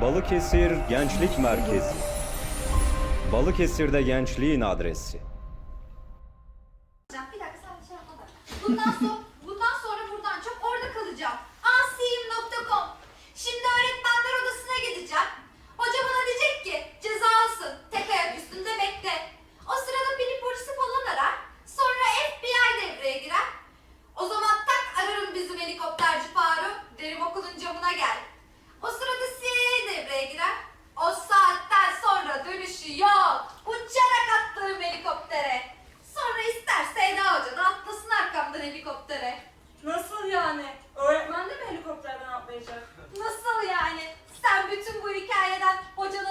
Balıkesir Gençlik Merkezi. Balıkesir'de gençliğin adresi. Bir dakika sen şey yapma. Bundan sonra, buradan çok orada kalacağım. Asiyim.com. Şimdi öğretmenler odasına gideceğim. bu hikayeden hocanın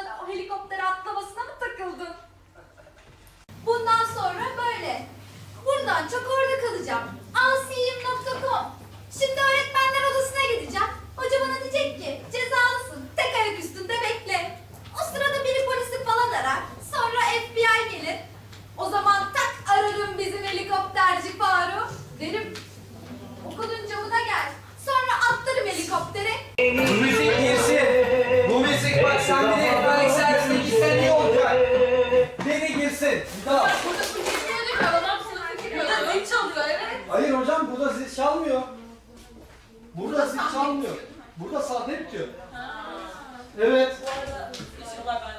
Bilirsin. Bir daha. Burada su gitmiyor ki adam sınıfı giriyor. Burada zil çalıyor evet. Hayır hocam burada zil çalmıyor. Burada zil çalmıyor. Burada sahne bitiyor. Evet.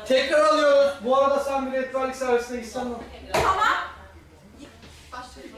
Tekrar alıyoruz. Bu arada sen bir etverlik servisine gitsen. mi? Tamam. Başlayalım.